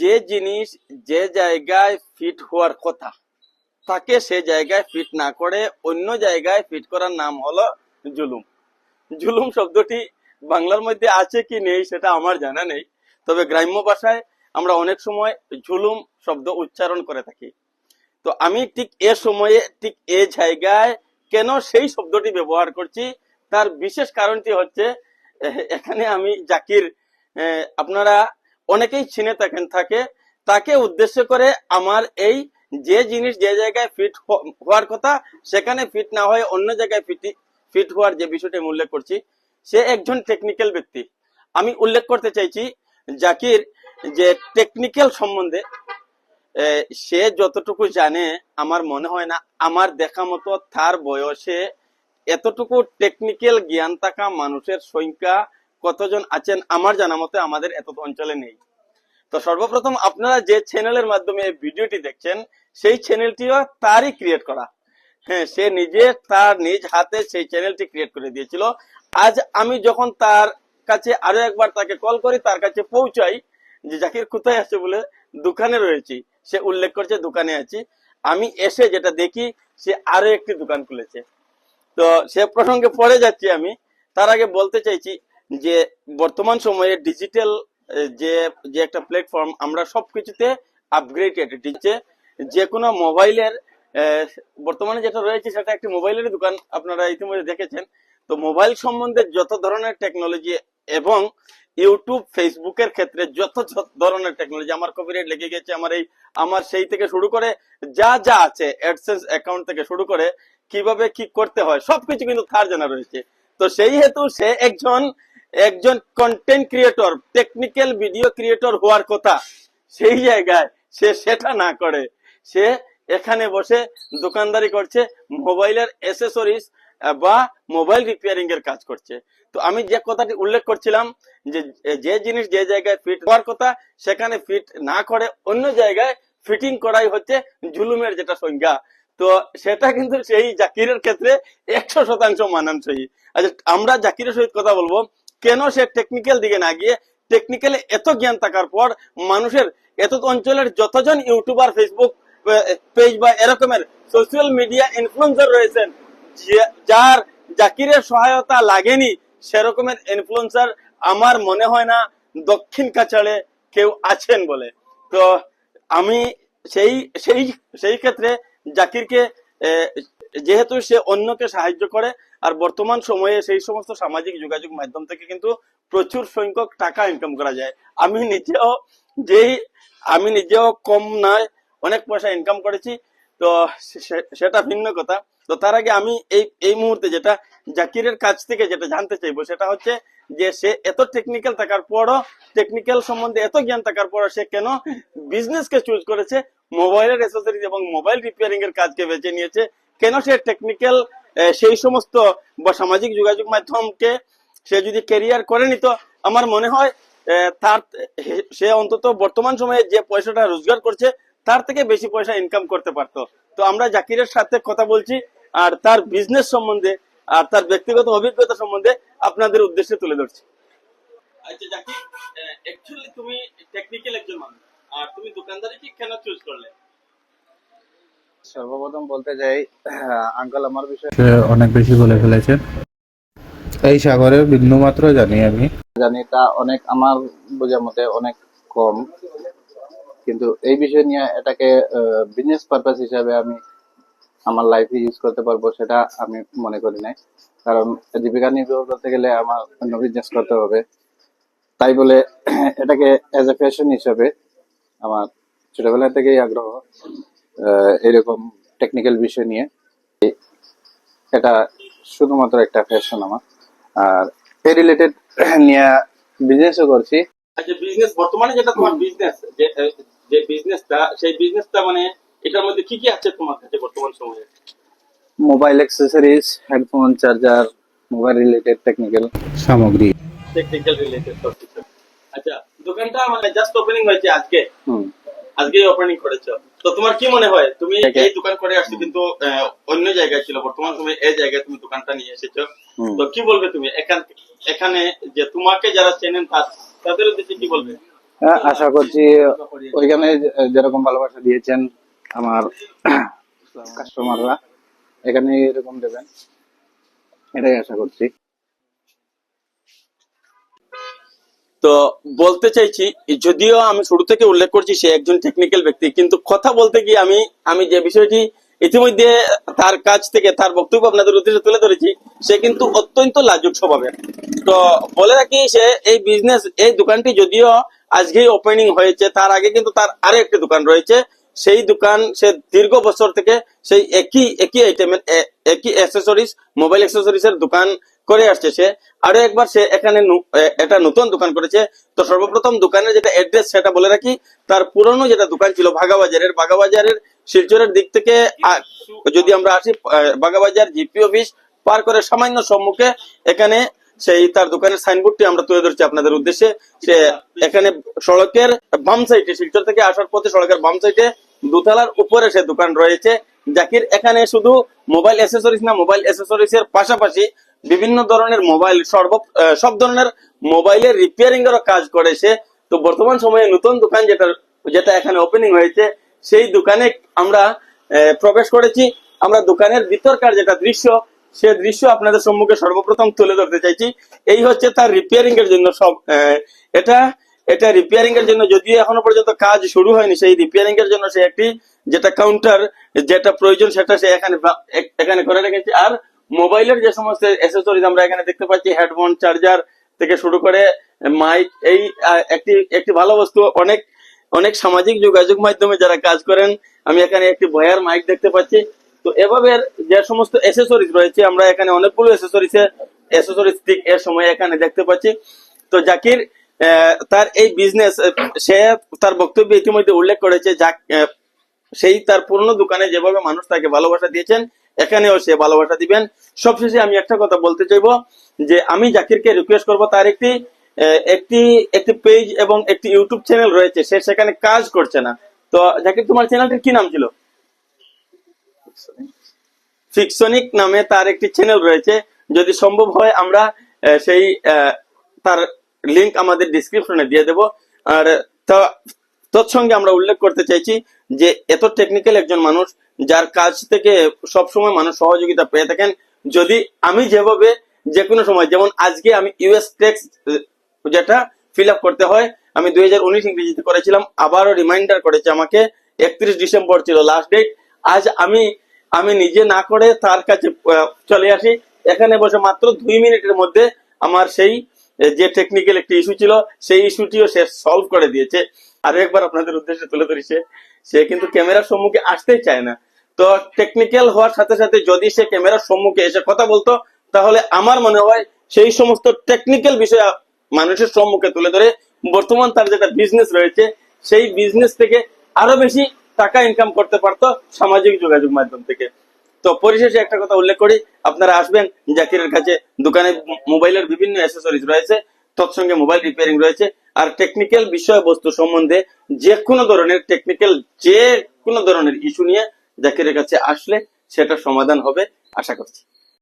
যে জিনিস যে জায়গায় ফিট হওয়ার কথা, তাকে সে জায়গায় ফিট না করে অন্য জায়গায় ফিট করার নাম হলো জুলুম। জুলুম শব্দটি বাংলার মধ্যে আছে কি নেই সেটা আমার জানা নেই, তবে গ্রাম্য ভাষায় আমরা অনেক সময় ঝুলুম শব্দ উচ্চারণ করে থাকি। তো আমি ঠিক এ সময়ে ঠিক এ জায়গায় কেন সেই শব্দটি ব্যবহার করছি, তার বিশেষ কারণটি হচ্ছে, এখানে আমি জাকির আপনারা অনেকেই চিনে থাকেন, থাকে। তাকে উদ্দেশ্য করে আমার এই যে জিনিস যে জায়গায় ফিট হওয়ার কথা, সেখানে ফিট না হয়ে অন্য জায়গায় ফিট ফিট হওয়ার যে বিষয়টি আমি উল্লেখ করছি, সে একজন টেকনিক্যাল ব্যক্তি। আমি উল্লেখ করতে চাইছি জাকির যে টেকনিক্যাল সম্বন্ধে সে যতটুকু জানে, আমার মনে হয় না, আমার দেখা মতো তার বয়সে এতটুকু টেকনিক্যাল জ্ঞান থাকা মানুষের সংখ্যা কতজন আছেন, আমার জানা মতে আমাদের এত অঞ্চলে নেই। তো সর্বপ্রথম আপনারা যে চ্যানেলের মাধ্যমে ভিডিওটি দেখছেন, সেই চ্যানেলটিও তারই ক্রিয়েট করা। হ্যাঁ সে নিজে তার নিজ হাতে সেই চ্যানেলটি ক্রিয়েট করে দিয়েছিল। আজ আমি যখন তার কাছে আরও একবার তাকে কল করি, তার কাছে পৌঁছাই যে জাকির কোথায় আছে বলে দোকানে রয়েছি। সে উল্লেখ করছে, দোকানে আছি। আমি এসে যেটা দেখি, সে আরও একটি দোকান খুলেছে। তো সে প্রসঙ্গে পড়ে যাচ্ছি আমি। তার আগে বলতে চাইছি যে বর্তমান সময়ে ডিজিটাল যে যে একটা প্ল্যাটফর্ম আমরা সবকিছুতে আপগ্রেডেড দিচ্ছে। যে কোনো মোবাইলের বর্তমানে যেটা রয়েছে সেটা একটি মোবাইলের দোকান আপনারা ইতিমধ্যে দেখেছেন। তো মোবাইল সম্বন্ধে যত ধরনের টেকনোলজি এবং ইউটিউব ফেসবুকের ক্ষেত্রে যত যত ধরনের টেকনোলজি আমার কপিরাইট লেগে গেছে, আমার এই, আমার সেই থেকে শুরু করে যা যা আছে অ্যাডসেন্স অ্যাকাউন্ট থেকে শুরু করে কীভাবে কি করতে হয়, সবকিছু কিন্তু তার জানা রয়েছে। তো সেই হেতু সে একজন একজন content creator technical video creator হওয়ার কথা, সেই জায়গায় সে সেটা না করে। সে এখানে বসে দোকানদারি করছে, মোবাইলের এসেসরিজ বা মোবাইল রিপেয়ারিং এর কাজ করছে। তো আমি যে কথাটি উল্লেখ করছিলাম, যে যে জিনিস যে জায়গায় ফিট হওয়ার কথা, সেখানে ফিট না করে অন্য জায়গায় ফিটিং করাই হচ্ছে জুলুমের যেটা সংজ্ঞা। তো সেটা কিন্তু সেই জাকিরের ক্ষেত্রে একশো শতাংশ মানানসই। আচ্ছা আমরা জাকিরের সহিত কথা বলব। কেন সে টেকনিক্যাল দিকে না গিয়ে টেকনিক্যালি এত জ্ঞান থাকার পর মানুষের এত অঞ্চলের যতজন ইউটিউবার ফেসবুক পেজ বা এরকমের সোশ্যাল মিডিয়া ইনফ্লুয়েন্সার রয়েছেন যার জাকিরের সহায়তা লাগেনি, সেরকমের ইনফ্লুয়েন্সার আমার মনে হয় না দক্ষিণ কাছাড়ে কেউ আছেন বলে। তো আমি সেই সেই সেই ক্ষেত্রে জাকিরকে যেহেতু সে অন্যকে সাহায্য করে আর বর্তমান সময়ে সেই সমস্ত সামাজিক যোগাযোগ মাধ্যম থেকে কিন্তু প্রচুর সংখ্যক টাকা ইনকাম করা যায়। আমি নিজেও যেই আমি নিজেও কম নয়, অনেক পয়সা ইনকাম করেছি, তো সেটা ভিন্ন কথা। তো তার আগে আমি এই এই মুহূর্তে যেটা জাকিরের কাছ থেকে যেটা জানতে চাইব, সেটা হচ্ছে যে সে এত টেকনিক্যাল থাকার পরও টেকনিক্যাল সম্বন্ধে এত জ্ঞান থাকার পরও সে কেন বিজনেস কে চুজ করেছে? মোবাইলের অ্যাসেসরিজ এবং মোবাইল রিপেয়ারিং এর কাজকে বেছে নিয়েছে। কেন সে টেকনিক্যাল সেই সমস্ত সামাজিক যোগাযোগ মাধ্যমকে সে যদি ক্যারিয়ার করে নিত, আমার মনে হয় তার সে অন্তত বর্তমান সময়ে যে পয়সাটা রোজগার করছে, তার থেকে বেশি পয়সা ইনকাম করতে পারতো। তো আমরা জাকিরের সাথে কথা বলছি, আর তার বিজনেস সম্বন্ধে, আর তার ব্যক্তিগত অভিজ্ঞতা সম্বন্ধে আপনাদের উদ্দেশ্যে তুলে ধরছি। আচ্ছা জাকির তুমি টেকনিক্যাল একজন মানুষ, আর তুমি দোকানদারি কি কেন চুজ করলে? সর্বপ্রথম বলতে চাই আঙ্কেল আমার বিষয়ে অনেক বেশি বলে ফেলেছেন এই সাগরে বিন্দু মাত্র জানি আমি। জানি তা অনেক আমার বোঝার মতে অনেক কম। কিন্তু এই বিষয় নিয়ে এটাকে বিজনেস পারপাস হিসাবে আমি আমার লাইফে ইউজ করতে পারব সেটা আমি মনে করি নাই। কারণ জীবিকা নির্বাহ করতে গেলে আমার অন্য বিজনেস করতে হবে। তাই বলে এটাকে অ্যাজ এ ফ্যাশন হিসাবে আমার ছোটবেলা থেকেই আগ্রহ। এরকম টেকনিক্যাল বিষয় নিয়ে। এটা শুধুমাত্র একটা ফ্যাশন আমার। আর এই রিলেটেড নিয়ে বিজনেসও করছি। আচ্ছা বিজনেস বর্তমানে যেটা তোমার বিজনেস যে বিজনেসটা সেই বিজনেসটা মানে এটার মধ্যে কি কি আছে তোমার কাছে বর্তমান সময়ে? Mobile accessories headphone charger mobile related technical সামগ্রী। টেকনিক্যাল রিলেটেড সব কিছু। আচ্ছা দোকানটা মানে জাস্ট ওপেনিং হয়েছে আজকে। হুম। আজকে ওপেনিং করেছ। তো তোমার কি মনে হয়? তুমি এই দোকান করে আসছো কিন্তু অন্য জায়গায় ছিল বর্তমান সময়ে এই জায়গায় তুমি দোকানটা নিয়ে এসেছ। তো কি বলবে তুমি? এখান এখানে যে তোমাকে যারা চেনেন তাদের উদ্দেশ্যে কি বলবে? হ্যাঁ, আশা করছি ওইখানে যেরকম ভালোবাসা দিয়েছেন আমার কাস্টমাররা এখানে এরকম দেবেন। এটাই আশা করছি। তো বলতে চাইছি, যদিও আমি শুরু থেকে উল্লেখ করছি সে একজন টেকনিক্যাল ব্যক্তি, কিন্তু কথা বলতে গিয়ে আমি আমি যে বিষয়টি ইতিমধ্যে তার কাছ থেকে, তার বক্তব্য আপনাদের উদ্দেশ্যে তুলে ধরেছি, সে কিন্তু অত্যন্ত লাজুক স্বভাবের। তো বলে রাখি সে এই বিজনেস এই দোকানটি যদিও আজকেই ওপেনিং হয়েছে, তার আগে কিন্তু তার আরও একটি দোকান রয়েছে। সেই দোকান সে দীর্ঘ বছর থেকে সেই একই একই আইটেমের একই অ্যাক্সেসরিজ মোবাইল অ্যাক্সেসরিজ এর দোকান করে আসছে সে। আরও একবার সে এখানে একটা নতুন দোকান করেছে। তো সর্বপ্রথম দোকানের যেটা অ্যাড্রেস সেটা বলে রাখি, তার পুরনো যেটা দোকান ছিল ভাগাবাজারের ভাগাবাজারের শিলচরের দিক থেকে যদি আমরা আসি বাগাবাজার জিপি অফিস পার করে সামান্য সম্মুখে এখানে সেই তার দোকানের সাইনবোর্ডটি আমরা তুলে ধরছি আপনাদের উদ্দেশ্যে। সে এখানে সড়কের বাম সাইডে শিলচর থেকে আসার পথে সড়কের বাম সাইডে দোতলার উপরে সে দোকান রয়েছে। জাকির, এখানে শুধু মোবাইল অ্যাসেসরিজ না মোবাইল অ্যাসেসরিজ এর পাশাপাশি বিভিন্ন ধরনের মোবাইল, সর্ব সব ধরনের মোবাইলের রিপেয়ারিং এরও কাজ করে সে। তো বর্তমান সময়ে নতুন দোকান যেটা যেটা এখানে ওপেনিং হয়েছে, সেই দোকানে আমরা প্রবেশ করেছি। আমরা দোকানের ভিতরকার যেটা দৃশ্য, সে দৃশ্য আপনাদের সম্মুখে সর্বপ্রথম তুলে ধরতে চাইছি। এই হচ্ছে তার রিপেয়ারিং এর জন্য সব এটা এটা রিপেয়ারিং এর জন্য যদিও এখনও পর্যন্ত কাজ শুরু হয়নি, সেই রিপেয়ারিং এর জন্য সে একটি যেটা কাউন্টার যেটা প্রয়োজন সেটা সে এখানে এখানে করে রেখেছে। আর মোবাইলের যে সমস্ত অ্যাসেসরিজ আমরা এখানে দেখতে পাচ্ছি হেডফোন চার্জার থেকে শুরু করে মাইক এই একটি একটি ভালো বস্তু অনেক অনেক সামাজিক যোগাযোগ মাধ্যমে যারা কাজ করেন আমি এখানে একটি বয়ার মাইক দেখতে পাচ্ছি। তো এভাবে যে সমস্ত অ্যাসেসরিজ রয়েছে আমরা এখানে অনেকগুলো অ্যাসেসরিজ অ্যাসেসরিজ দিক এর সময় এখানে দেখতে পাচ্ছি। তো জাকির তার এই বিজনেস সে তার বক্তব্যে ইতিমধ্যে উল্লেখ করেছে আহ, সেই তার পুরনো দোকানে যেভাবে মানুষ তাকে ভালোবাসা দিয়েছেন এখানেও সে ভালোবাসা দিবেন। সবশেষে আমি একটা কথা বলতে চাইব, যে আমি জাকিরকে রিকোয়েস্ট করব তার একটি একটি একটি পেজ এবং একটি ইউটিউব চ্যানেল রয়েছে, সে সেখানে কাজ করছে না। তো জাকির, তোমার চ্যানেলটির কি নাম ছিল? ফিকশনিক নামে তার একটি চ্যানেল রয়েছে। যদি সম্ভব হয়, আমরা সেই তার লিংক আমাদের ডিসক্রিপশনে দিয়ে দেব। আর, তা- তৎসঙ্গে আমরা উল্লেখ করতে চাইছি যে এত টেকনিক্যাল একজন মানুষ যার কাজ থেকে সবসময় মানুষ সহযোগিতা পেয়ে থাকেন। যদি আমি যেভাবে যে কোনো সময়, যেমন আজকে আমি ইউএস ট্যাক্স যেটা ফিল করতে হয়, আমি দুই হাজার উনিশ ইংরেজিতে করেছিলাম, আবারও রিমাইন্ডার করেছে আমাকে, একত্রিশ ডিসেম্বর ছিল লাস্ট ডেট আজ আমি আমি নিজে না করে তার কাছে চলে আসি। এখানে বসে মাত্র দুই মিনিটের মধ্যে আমার সেই যে টেকনিক্যাল একটি ইস্যু ছিল, সেই ইস্যুটিও সে সলভ করে দিয়েছে। আরও একবার আপনাদের উদ্দেশ্যে তুলে ধরেছে, সে কিন্তু ক্যামেরার সম্মুখে আসতেই চায় না। তো টেকনিক্যাল হওয়ার সাথে সাথে যদি সে ক্যামেরার সম্মুখে এসে কথা বলতো, তাহলে আমার মনে হয় সেই সমস্ত টেকনিক্যাল বিষয় মানুষের সম্মুখে তুলে ধরে, বর্তমান তার যেটা বিজনেস রয়েছে, সেই বিজনেস থেকে আরও বেশি টাকা ইনকাম করতে পারতো সামাজিক যোগাযোগ মাধ্যম থেকে। তো পরিশেষে একটা কথা উল্লেখ করি, আপনারা আসবেন জাকিরের কাছে, দোকানে মোবাইলের বিভিন্ন অ্যাসেসরিজ রয়েছে, তৎসঙ্গে মোবাইল রিপেয়ারিং রয়েছে, আর টেকনিক্যাল বিষয়বস্তু সম্বন্ধে যে কোনো ধরনের টেকনিক্যাল যে কোনো ধরনের ইস্যু নিয়ে জাকিরের কাছে আসলে সেটা সমাধান হবে, আশা করছি।